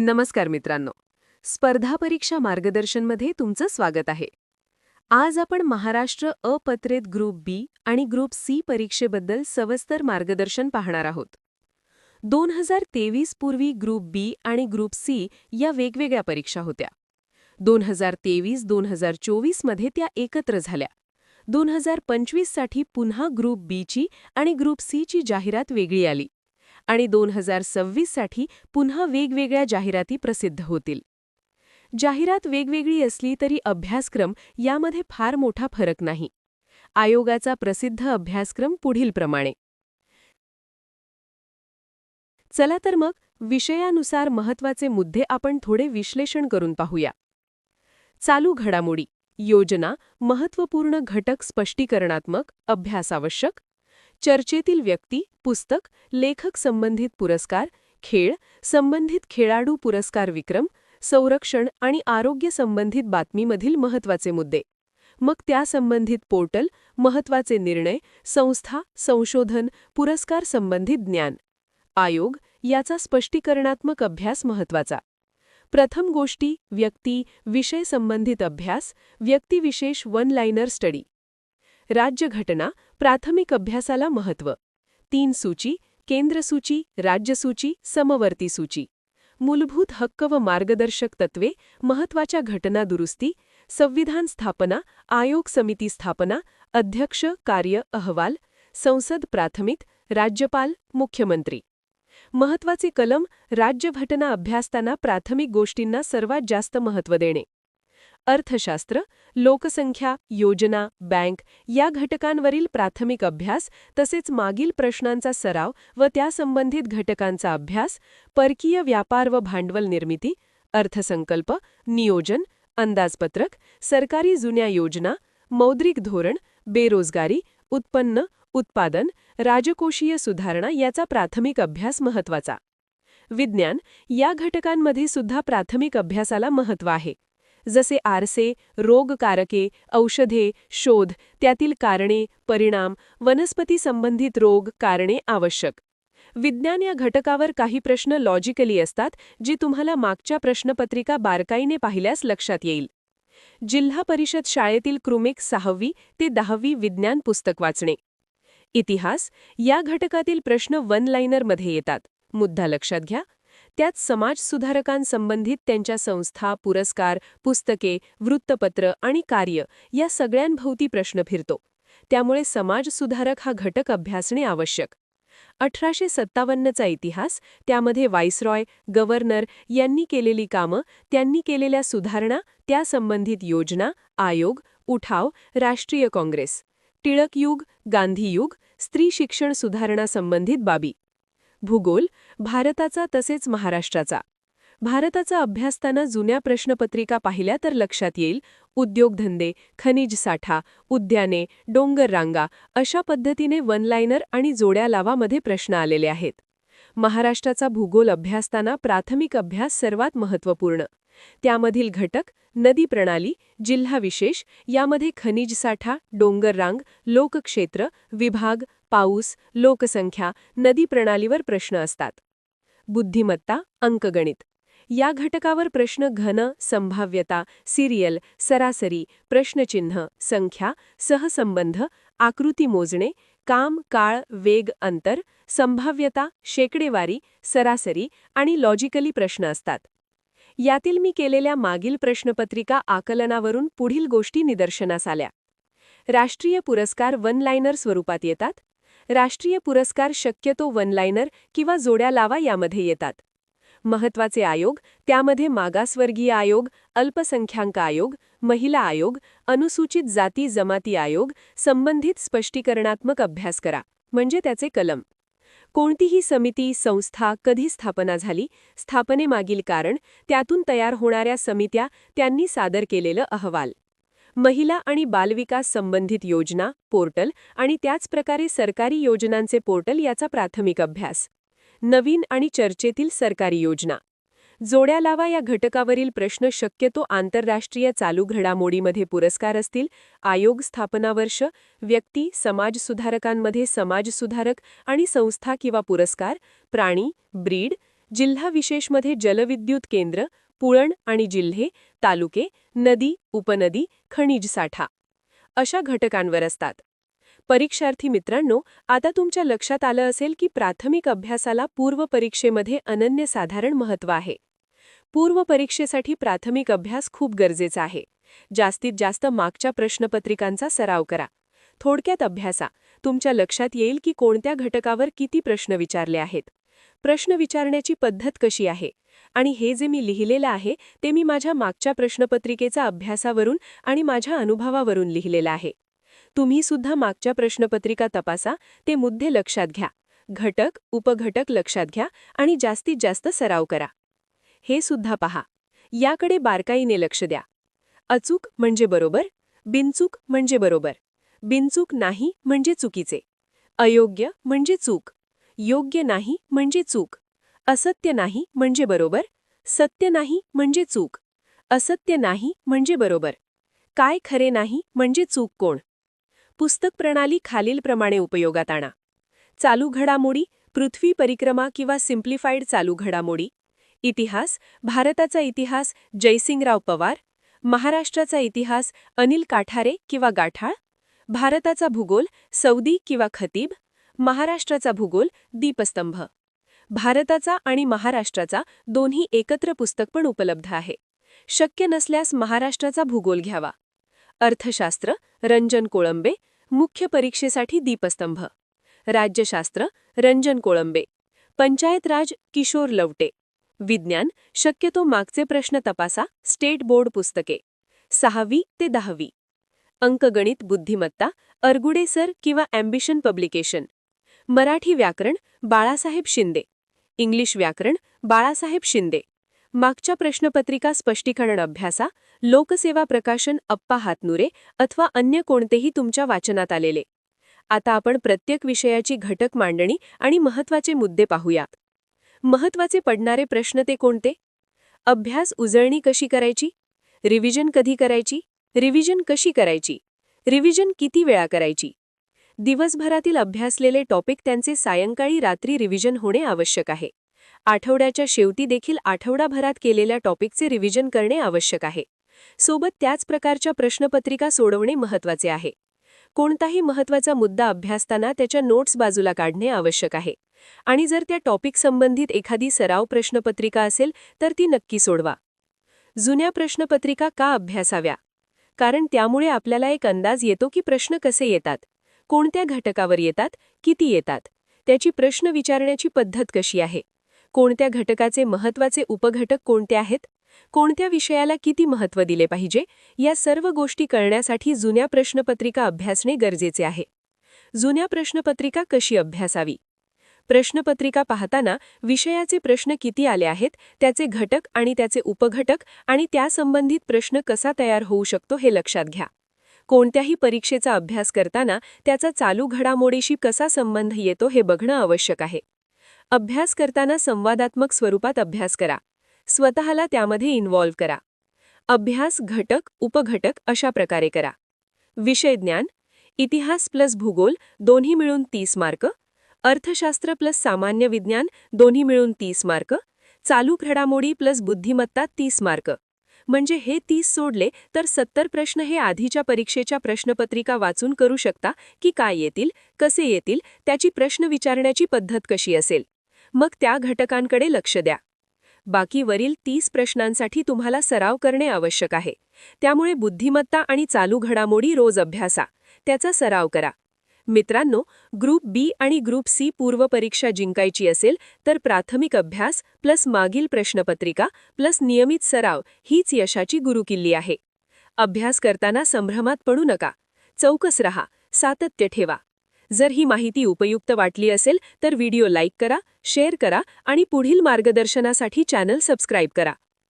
नमस्कार मित्रांनो. स्पर्धा परीक्षा मार्गदर्शनमध्ये तुमचं स्वागत आहे. आज आपण महाराष्ट्र अपत्रित ग्रुप बी आणि ग्रुप सी परीक्षेबद्दल सविस्तर मार्गदर्शन पाहणार आहोत. दोन हजार तेवीस पूर्वी ग्रुप बी आणि ग्रुप सी या वेगवेगळ्या परीक्षा होत्या. दोन हजार तेवीस दोन हजार चोवीसमध्ये त्या एकत्र झाल्या. दोन हजार पंचवीससाठी पुन्हा ग्रुप बीची आणि ग्रुप सीची जाहिरात वेगळी आली. आणि दोन हजार सव्वीससाठी पुन्हा वेगवेगळ्या जाहिराती प्रसिद्ध होतील. जाहिरात वेगवेगळी असली तरी अभ्यासक्रम यामध्ये फार मोठा फरक नाही. आयोगाचा प्रसिद्ध अभ्यासक्रम पुढीलप्रमाणे चला तर मग विषयानुसार महत्त्वाचे मुद्दे आपण थोडे विश्लेषण करून पाहूया. चालू घडामोडी योजना महत्त्वपूर्ण घटक स्पष्टीकरणात्मक अभ्यासावश्यक चर्चेतील व्यक्ती पुस्तक लेखक संबंधित पुरस्कार खेळ संबंधित खेळाडू पुरस्कार विक्रम संरक्षण आणि आरोग्य संबंधित बातमीमधील महत्त्वाचे मुद्दे. मग त्यासंबंधित पोर्टल महत्त्वाचे निर्णय संस्था संशोधन पुरस्कार संबंधित ज्ञान. आयोग याचा स्पष्टीकरणात्मक अभ्यास महत्त्वाचा प्रथम गोष्टी व्यक्ती विषय संबंधित अभ्यास व्यक्तिविशेष वन लाइनर स्टडी राज्यघटना प्राथमिक अभ्यासाला महत्त्व. तीन सूची केंद्रसूची राज्यसूची समवर्ती सूची. मूलभूत हक्क व मार्गदर्शक तत्वे महत्त्वाच्या घटना दुरुस्ती संविधान स्थापना आयोग समिती स्थापना अध्यक्ष कार्य अहवाल संसद प्राथमिक राज्यपाल मुख्यमंत्री. महत्त्वाचे कलम राज्यघटना अभ्यासताना प्राथमिक गोष्टींना सर्वात जास्त महत्त्व देणे. अर्थशास्त्र लोकसंख्या योजना बँक या घटकांवरील प्राथमिक अभ्यास तसेच मागील प्रश्नांचा सराव व त्यासंबंधित घटकांचा अभ्यास परकीय व्यापार व भांडवल निर्मिती अर्थसंकल्प नियोजन अंदाजपत्रक सरकारी जुन्या योजना मौद्रिक धोरण बेरोजगारी उत्पन्न उत्पादन राजकोषीय सुधारणा याचा प्राथमिक अभ्यास महत्त्वाचा विज्ञान या घटकांमध्ये सुद्धा प्राथमिक अभ्यासाला महत्त्व आहे. जसे आरसे रोगकारके औषधे शोध त्यातील कारणे परिणाम वनस्पती संबंधित रोग कारणे आवश्यक. विज्ञान या घटकावर काही प्रश्न लॉजिकली असतात जी तुम्हाला मागच्या प्रश्नपत्रिका बारकाईने पाहिल्यास लक्षात येईल. जिल्हा परिषद शाळेतील क्रुमेक सहावी ते दहावी विज्ञान पुस्तक वाचणे. इतिहास या घटकातील प्रश्न वन लाइनरमध्ये येतात. मुद्दा लक्षात घ्या. त्यात समाजसुधारकांसंबंधित त्यांच्या संस्था पुरस्कार पुस्तके वृत्तपत्र आणि कार्य या सगळ्यांभोवती प्रश्न फिरतो. त्यामुळे समाजसुधारक हा घटक अभ्यासणे आवश्यक. अठराशे सत्तावन्नचा इतिहास त्यामध्ये व्हाईसरॉय गव्हर्नर यांनी केलेली कामं त्यांनी केलेल्या सुधारणा त्यासंबंधित योजना आयोग उठाव राष्ट्रीय काँग्रेस टिळकयुग गांधीयुग स्त्री शिक्षण सुधारणा संबंधित बाबी. भूगोल भारताचा तसेच महाराष्ट्राचा. भारताचा अभ्यासताना जुन्या प्रश्नपत्रिका पाहिल्या तर लक्षात येईल उद्योगधंदे खनिज साठा उद्याने डोंगर रांगा अशा पद्धतीने वनलायनर आणि जोड्या लावामध्ये प्रश्न आलेले आहेत. महाराष्ट्राचा भूगोल अभ्यासताना प्राथमिक अभ्यास सर्वात महत्त्वपूर्ण. त्यामधील घटक नदी प्रणाली जिल्हा विशेष यामध्ये खनिज साठा डोंगररांग लोकक्षेत्र विभाग पाऊस लोकसंख्या नदी प्रणालीवर प्रश्न असतात. बुद्धिमत्ता अंकगणित. या घटकावर प्रश्न घन संभाव्यता सिरियल सरासरी प्रश्नचिन्ह संख्या सहसंबंध आकृती मोजणे काम काळ वेग अंतर संभाव्यता शेकडेवारी सरासरी आणि लॉजिकली प्रश्न असतात. यातील मी केलेल्या मागील प्रश्नपत्रिका आकलनावरून पुढील गोष्टी निदर्शनास आल्या. राष्ट्रीय पुरस्कार वन लाइनर स्वरूपात येतात. राष्ट्रीय पुरस्कार शक्यतो वनलायनर किंवा जोड्या लावा यामध्ये येतात. महत्त्वाचे आयोग त्यामध्ये मागासवर्गीय आयोग अल्पसंख्याक आयोग महिला आयोग अनुसूचित जाती जमाती आयोग संबंधित स्पष्टीकरणात्मक अभ्यास करा म्हणजे त्याचे कलम. कोणतीही समिती संस्था कधी स्थापना झाली स्थापनेमागील कारण त्यातून तयार होणाऱ्या समित्या त्यांनी सादर केलेलं अहवाल. महिला आणि बालविकास संबंधित योजना पोर्टल आणि त्याचप्रकारे सरकारी योजनांचे पोर्टल याचा प्राथमिक अभ्यास. नवीन आणि चर्चेतील सरकारी योजना. जोड्या लावा या घटकावरील प्रश्न शक्यतो आंतरराष्ट्रीय चालू घडामोडीमध्ये पुरस्कार असतील. आयोग स्थापना वर्ष व्यक्ती समाजसुधारकांमध्ये समाजसुधारक आणि संस्था किंवा पुरस्कार प्राणी ब्रीड जिल्हा विशेषमध्ये जलविद्युत केंद्र पुळण आणि जिल्हे तालुके नदी उपनदी खनिज साठा अशा घटकांवर असतात. परीक्षार्थी मित्रांनो आता तुमच्या लक्षात आलं असेल की प्राथमिक अभ्यासाला पूर्व परीक्षेमध्ये अनन्यसाधारण महत्त्व आहे. पूर्व परीक्षेसाठी प्राथमिक अभ्यास खूप गरजेचा आहे. जास्तीत जास्त मागच्या प्रश्नपत्रिकांचा सराव करा. थोडक्यात अभ्यासा. तुमच्या लक्षात येईल की कोणत्या घटकावर किती प्रश्न विचारले आहेत. प्रश्न विचारण्याची पद्धत कशी आहे? आणि हे जे मी लिहिलेलं आहे ते मी माझ्या मागच्या प्रश्नपत्रिकेचा अभ्यासावरून आणि माझ्या अनुभवावरून लिहिलेलं आहे. तुम्ही सुद्धा मागच्या प्रश्नपत्रिका तपासा ते मुद्दे लक्षात घ्या. घटक उपघटक लक्षात घ्या आणि जास्तीत जास्त सराव करा. हे सुद्धा पहा. याकडे बारकाईने लक्ष द्या. अचूक म्हणजे बरोबर बिनचूक म्हणजे बरोबर. बिनचूक नाही म्हणजे चुकीचे. अयोग्य म्हणजे चूक. योग्य नाही म्हणजे चूक. असत्य नाही म्हणजे बरोबर. सत्य नाही म्हणजे चूक. असत्य नाही म्हणजे बरोबर. काय खरे नाही म्हणजे चूक कोण? पुस्तक प्रणाली खालीलप्रमाणे उपयोगात आणा. चालू घडामोडी पृथ्वी परिक्रमा किंवा सिम्प्लिफाईड चालू घडामोडी. इतिहास भारताचा इतिहास जयसिंगराव पवार. महाराष्ट्राचा इतिहास अनिल काठारे किंवा गाठाळ. भारताचा भूगोल सौदी किंवा खतीब. महाराष्ट्राचा भूगोल दीपस्तंभ. भारताचा आणि महाराष्ट्राचा दोन्ही एकत्र पुस्तक पण उपलब्ध आहे. शक्य नसल्यास महाराष्ट्राचा भूगोल घ्यावा. अर्थशास्त्र रंजन कोळंबे मुख्य परीक्षेसाठी दीपस्तंभ. राज्यशास्त्र रंजन कोळंबे. पंचायत राज किशोर लवटे. विज्ञान शक्यतो मागचे प्रश्न तपासा स्टेट बोर्ड पुस्तके. सहावी ते दहावी. अंकगणित बुद्धिमत्ता अर्गुडे सर किंवा ॲम्बिशन पब्लिकेशन. मराठी व्याकरण बाळासाहेब शिंदे. इंग्लिश व्याकरण बाळासाहेब शिंदे. मागच्या प्रश्नपत्रिका स्पष्टीकरण अभ्यासा लोकसेवा प्रकाशन अप्पा हातनुरे अथवा अन्य कोणतेही तुमच्या वाचनात आलेले. आता आपण प्रत्येक विषयाची घटक मांडणी आणि महत्त्वाचे मुद्दे पाहूयात. महत्त्वाचे पडणारे प्रश्न ते कोणते? अभ्यास उजळणी कशी करायची? रिव्हिजन कधी करायची? रिव्हिजन कशी करायची? रिव्हिजन किती वेळा करायची? दिवसभरातील अभ्यासलेले टॉपिक त्यांचे सायंकाळी रात्री रिव्हिजन होणे आवश्यक आहे. आठवड्याच्या शेवटी देखील आठवडाभरात केलेल्या टॉपिकचे रिव्हिजन करणे आवश्यक आहे. सोबत त्याच प्रकारच्या प्रश्नपत्रिका सोडवणे महत्त्वाचे आहे. कोणताही महत्त्वाचा मुद्दा अभ्यासताना त्याच्या नोट्स बाजूला काढणे आवश्यक आहे. आणि जर त्या टॉपिक संबंधित एखादी सराव प्रश्नपत्रिका असेल तर ती नक्की सोडवा. जुन्या प्रश्नपत्रिका का अभ्यासाव्या? कारण त्यामुळे आपल्याला एक अंदाज येतो की प्रश्न कसे येतात. कोणत्या घटकावर येतात किती येतात? त्याची प्रश्न विचारण्याची पद्धत कशी आहे? कोणत्या घटकाचे महत्त्वाचे उपघटक कोणते आहेत? कोणत्या विषयाला किती महत्त्व दिले पाहिजे? या सर्व गोष्टी कळण्यासाठी जुन्या प्रश्नपत्रिका अभ्यासणे गरजेचे आहे. जुन्या प्रश्नपत्रिका कशी अभ्यासावी? प्रश्नपत्रिका पाहताना विषयाचे प्रश्न किती आले आहेत त्याचे घटक आणि त्याचे उपघटक आणि त्यासंबंधित प्रश्न कसा तयार होऊ शकतो हे लक्षात घ्या. कोणत्याही परीक्षेचा अभ्यास करताना त्याचा चालू घडामोडीशी कसा संबंध येतो हे बघणं आवश्यक आहे. अभ्यास करताना संवादात्मक स्वरूपात अभ्यास करा. स्वतःला त्यामध्ये इन्व्हॉल्व्ह करा. अभ्यास घटक उपघटक अशा प्रकारे करा. विषय ज्ञान इतिहास प्लस भूगोल दोन्ही मिळून तीस मार्क. अर्थशास्त्र प्लस सामान्य विज्ञान दोन्ही मिळून तीस मार्क. चालू घडामोडी प्लस बुद्धिमत्ता तीस मार्क. म्हणजे हे तीस सोडले तर सत्तर प्रश्न हे आधीच्या परीक्षेच्या प्रश्नपत्रिका वाचून करू शकता की काय येतील कसे येतील त्याची प्रश्न विचारण्याची पद्धत कशी असेल. मग त्या घटकांकडे लक्ष द्या. बाकी वरील तीस प्रश्नांसाठी तुम्हाला सराव करणे आवश्यक आहे. त्यामुळे बुद्धिमत्ता आणि चालू घडामोडी रोज अभ्यासा. त्याचा सराव करा. मित्रांनो ग्रुप बी आणि ग्रुप सी पूर्व परीक्षा जिंकायची असेल तर प्राथमिक अभ्यास प्लस मागील प्रश्नपत्रिका प्लस नियमित सराव हीच यशाची गुरुकिल्ली आहे. अभ्यास करताना संभ्रमात पडू नका. चौकस रहा. सातत्य ठेवा. जर ही माहिती उपयुक्त वाटली असेल तर व्हिडिओ लाईक करा शेअर करा आणि पुढील मार्गदर्शनासाठी चॅनल सबस्क्राईब करा.